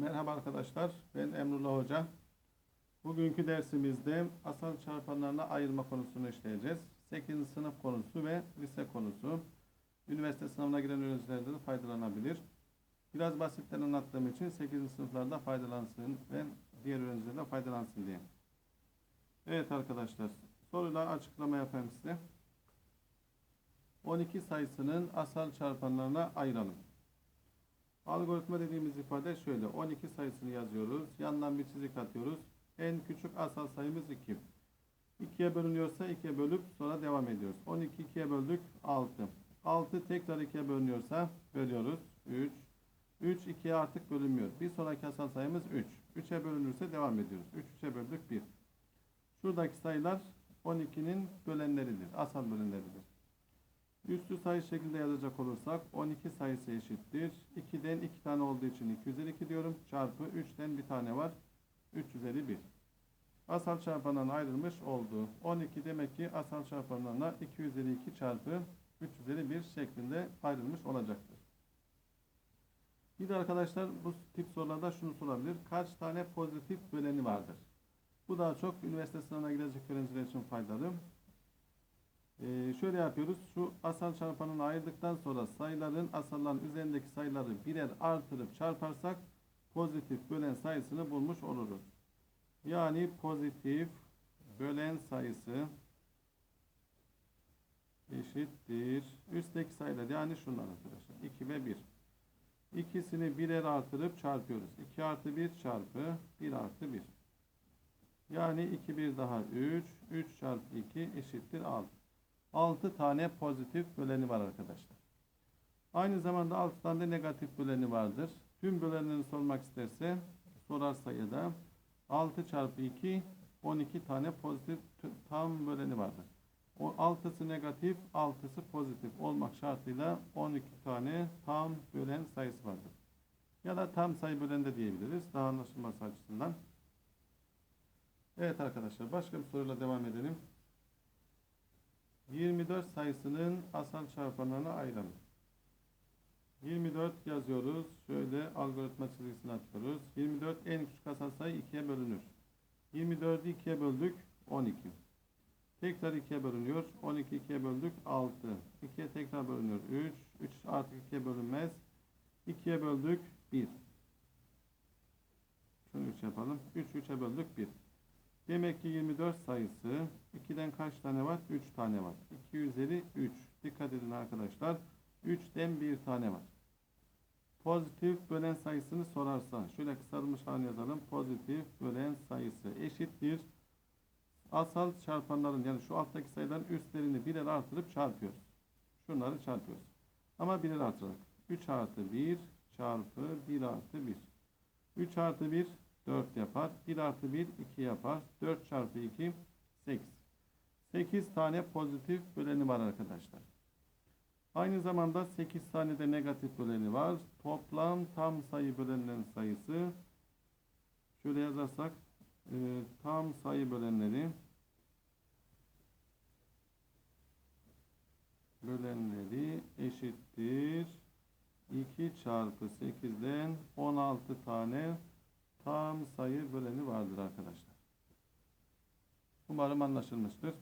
Merhaba arkadaşlar, ben Emrullah Hoca. Bugünkü dersimizde asal çarpanlarına ayırma konusunu işleyeceğiz. 8. sınıf konusu ve lise konusu. Üniversite sınavına giren öğrenciler de faydalanabilir. Biraz basitten anlattığım için 8. sınıflarda faydalansın ve diğer öğrenciler de faydalansın diye. Evet arkadaşlar, soruyla açıklama yapayım size. 12 sayısının asal çarpanlarına ayıralım. Algoritma dediğimiz ifade şöyle. 12 sayısını yazıyoruz. Yandan bir çizik atıyoruz. En küçük asal sayımız 2. 2'ye bölünüyorsa 2'ye bölüp sonra devam ediyoruz. 12 2'ye böldük 6. 6 tekrar 2'ye bölünüyorsa bölüyoruz. 3. 3 2'ye artık bölünmüyor. Bir sonraki asal sayımız 3. 3'e bölünürse devam ediyoruz. 3 3'e böldük 1. Şuradaki sayılar 12'nin bölenleridir. Asal bölenleridir. Üstü sayı şeklinde yazacak olursak 12 sayısı eşittir. 2'den 2 tane olduğu için 252 diyorum. Çarpı 3'ten bir tane var. 3 üzeri 1. Asal çarpanlardan ayrılmış oldu. 12 demek ki asal çarpanlarına 2 üzeri 2 çarpı 3 üzeri 1 şeklinde ayrılmış olacaktır. Bir de arkadaşlar bu tip sorularda şunu sorabilir. Kaç tane pozitif böleni vardır? Bu daha çok üniversite sınavına girecek öğrenciler için faydalı. Ee, şöyle yapıyoruz. Şu asal çarpanını ayırdıktan sonra sayıların asalların üzerindeki sayıları birer artırıp çarparsak pozitif bölen sayısını bulmuş oluruz. Yani pozitif bölen sayısı eşittir. Üstteki sayılar yani şunlar arkadaşlar. 2 ve 1. İkisini birer artırıp çarpıyoruz. 2 artı 1 çarpı 1 artı 1. Yani 2 1 daha 3. 3 çarpı 2 eşittir 6. 6 tane pozitif böleni var arkadaşlar. Aynı zamanda 6 tane de negatif böleni vardır. Tüm bölenlerini sormak isterse sorarsa ya da 6 çarpı 2 12 tane pozitif tam böleni vardır. O 6'sı negatif, 6'sı pozitif olmak şartıyla 12 tane tam bölen sayısı vardır. Ya da tam sayı bölen de diyebiliriz. Daha anlaşılması açısından. Evet arkadaşlar başka bir soruyla devam edelim. 24 sayısının asal çarpanlarına ayıralım. 24 yazıyoruz. Şöyle algoritma çizgisini atıyoruz. 24 en küçük asal sayı 2'ye bölünür. 24'ü 2'ye böldük 12. Tekrar 2'ye bölünüyor. 12 2'ye böldük 6. 2'ye tekrar bölünüyor 3. 3 artık 2'ye bölünmez. 2'ye böldük 1. Şunu 3 yapalım. 3 3'e böldük 1. Demek ki 24 sayısı 2'den kaç tane var? 3 tane var. 2 üzeri 3. Dikkat edin arkadaşlar. 3'ten 1 tane var. Pozitif bölen sayısını sorarsa şöyle kısaltmış halini yazalım. Pozitif bölen sayısı eşittir. Asal çarpanların yani şu alttaki sayıların üstlerini birer artırıp çarpıyoruz. Şunları çarpıyoruz. Ama birer artırarak. 3 artı 1 çarpı 1 artı 1. 3 artı 1 4 yapar. 1 artı 1 2 yapar. 4 çarpı 2 8. 8 tane pozitif böleni var arkadaşlar. Aynı zamanda 8 tane de negatif böleni var. Toplam tam sayı bölenlerin sayısı şöyle yazarsak e, tam sayı bölenleri bölenleri eşittir 2 çarpı 8'den 16 tane tam sayı böleni vardır arkadaşlar. Umarım anlaşılmıştır.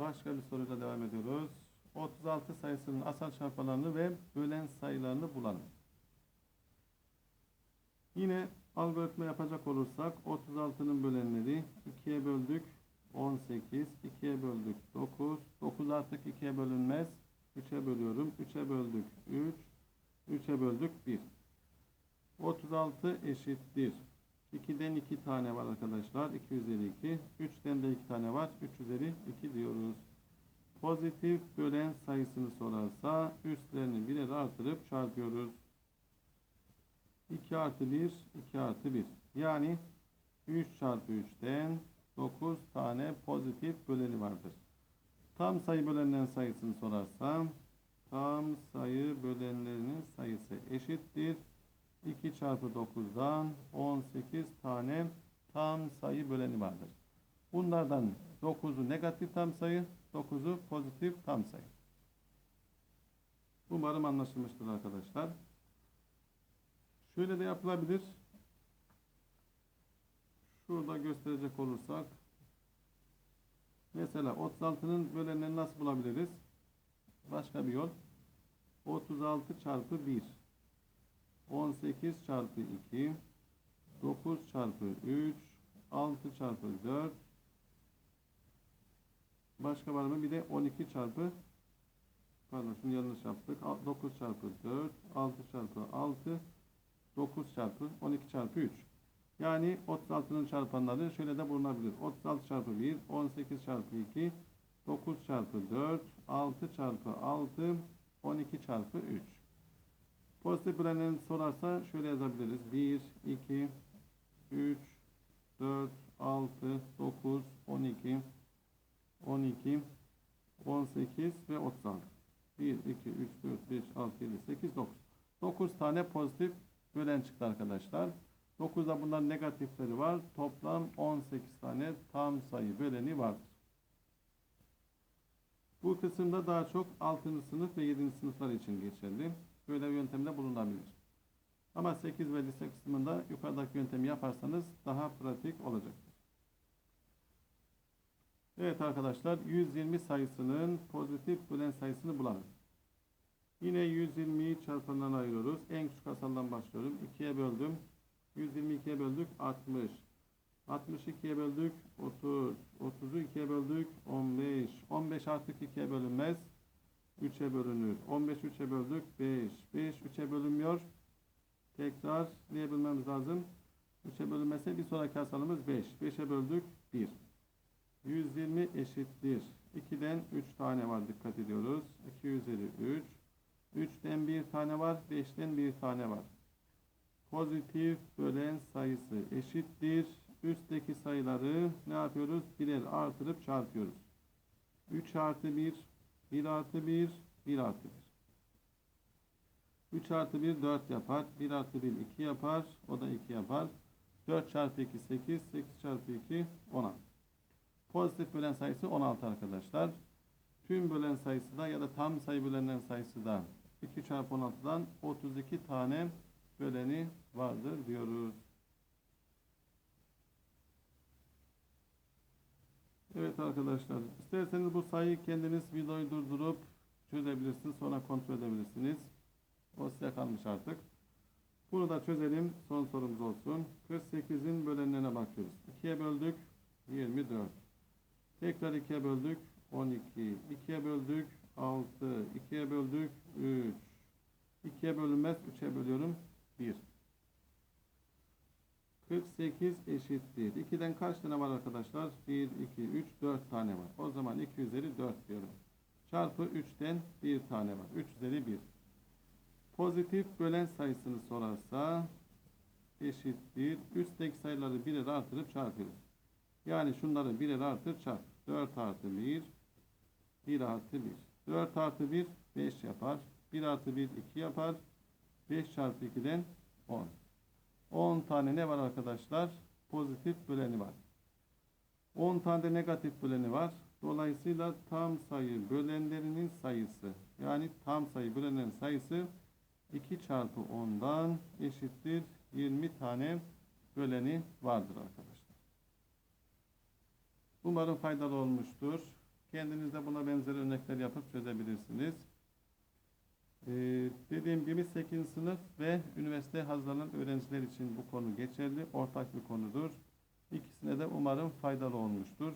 Başka bir soruyla devam ediyoruz. 36 sayısının asal çarpanlarını ve bölen sayılarını bulalım. Yine algoritma yapacak olursak 36'nın bölenleri 2'ye böldük 18, 2'ye böldük 9, 9 artık 2'ye bölünmez. 3'e bölüyorum. 3'e böldük 3. 3'e böldük 1. 36 eşittir. 2'den 2 tane var arkadaşlar. 2 üzeri 2. 3'ten de 2 tane var. 3 üzeri 2 diyoruz. Pozitif bölen sayısını sorarsa üstlerini birer artırıp çarpıyoruz. 2 artı 1, 2 artı 1. Yani 3 çarpı 3'ten 9 tane pozitif böleni vardır. Tam sayı bölenlerin sayısını sorarsam tam sayı bölenlerinin sayısı eşittir. 2 çarpı 9'dan 18 tane tam sayı böleni vardır. Bunlardan 9'u negatif tam sayı, 9'u pozitif tam sayı. Umarım anlaşılmıştır arkadaşlar. Şöyle de yapılabilir. Şurada gösterecek olursak mesela 36'nın bölenlerini nasıl bulabiliriz? Başka bir yol. 36 çarpı 1 18 çarpı 2 9 çarpı 3 6 çarpı 4 Başka var mı? Bir de 12 çarpı pardon şunu yanlış yaptık. 9 çarpı 4 6 çarpı 6 9 çarpı 12 çarpı 3 yani 36'nın çarpanları şöyle de bulunabilir. 36 çarpı 1 18 çarpı 2 9 çarpı 4 6 çarpı 6 12 çarpı 3 Pozitif bölenlerini sorarsa şöyle yazabiliriz. 1, 2, 3, 4, 6, 9, 12, 12, 18 ve 36. 1, 2, 3, 4, 5, 6, 7, 8, 9. 9 tane pozitif bölen çıktı arkadaşlar. 9'da bunların negatifleri var. Toplam 18 tane tam sayı böleni vardır. Bu kısımda daha çok 6. sınıf ve 7. sınıflar için geçerli. Böyle bir yöntemde bulunabilir. Ama 8 ve lise kısmında yukarıdaki yöntemi yaparsanız daha pratik olacaktır. Evet arkadaşlar 120 sayısının pozitif bölen sayısını bulalım. Yine 120'yi çarpanlarına ayırıyoruz. En küçük asaldan başlıyorum. 2'ye böldüm. 122'ye böldük 60. 62'ye böldük 30. 30'u 2'ye böldük 15. 15 artık 2'ye bölünmez. 3'e bölünür. 15 3'e böldük 5. 5 3'e bölünmüyor. Tekrar neye bölmemiz lazım? 3'e bölünmezse bir sonraki asalımız 5. 5'e böldük 1. 120 eşittir. 2'den 3 tane var dikkat ediyoruz. 2 üzeri 3. 3'ten 1 tane var. 5'ten 1 tane var. Pozitif bölen sayısı eşittir. Üstteki sayıları ne yapıyoruz? Birer artırıp çarpıyoruz. 3 artı 1 1 artı 1, 1 artı 1. 3 artı 1, 4 yapar. 1 artı 1, 2 yapar. O da 2 yapar. 4 çarpı 2, 8. 8 çarpı 2, 16. Pozitif bölen sayısı 16 arkadaşlar. Tüm bölen sayısı da ya da tam sayı bölenlerin sayısı da 2 çarpı 16'dan 32 tane böleni vardır diyoruz. Evet arkadaşlar, isterseniz bu sayıyı kendiniz videoyu durdurup çözebilirsiniz, sonra kontrol edebilirsiniz. O size kalmış artık. Bunu da çözelim, son sorumuz olsun. 48'in bölenlerine bakıyoruz. 2'ye böldük, 24. Tekrar 2'ye böldük, 12. 2'ye böldük, 6. 2'ye böldük, 3. 2'ye bölünmez, 3'e bölüyorum, 1. 48 eşittir. 2'den kaç tane var arkadaşlar? 1, 2, 3, 4 tane var. O zaman 2 üzeri 4 diyorum. Çarpı 3'ten 1 tane var. 3 üzeri 1. Pozitif bölen sayısını sorarsa eşittir. Üstteki sayıları birer artırıp çarpıyoruz. Yani şunları birer artır çarp. 4 artı 1, 1 artı 1. 4 artı 1, 5 yapar. 1 artı 1, 2 yapar. 5 çarpı 2'den 10. 10 tane ne var arkadaşlar? Pozitif böleni var. 10 tane de negatif böleni var. Dolayısıyla tam sayı bölenlerinin sayısı yani tam sayı bölenlerin sayısı 2 çarpı 10'dan eşittir 20 tane böleni vardır arkadaşlar. Umarım faydalı olmuştur. Kendiniz de buna benzer örnekler yapıp çözebilirsiniz. Ee, dediğim gibi 8. sınıf ve üniversite hazırlanan öğrenciler için bu konu geçerli. Ortak bir konudur. İkisine de umarım faydalı olmuştur.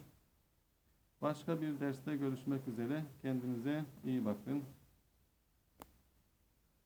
Başka bir derste görüşmek üzere. Kendinize iyi bakın.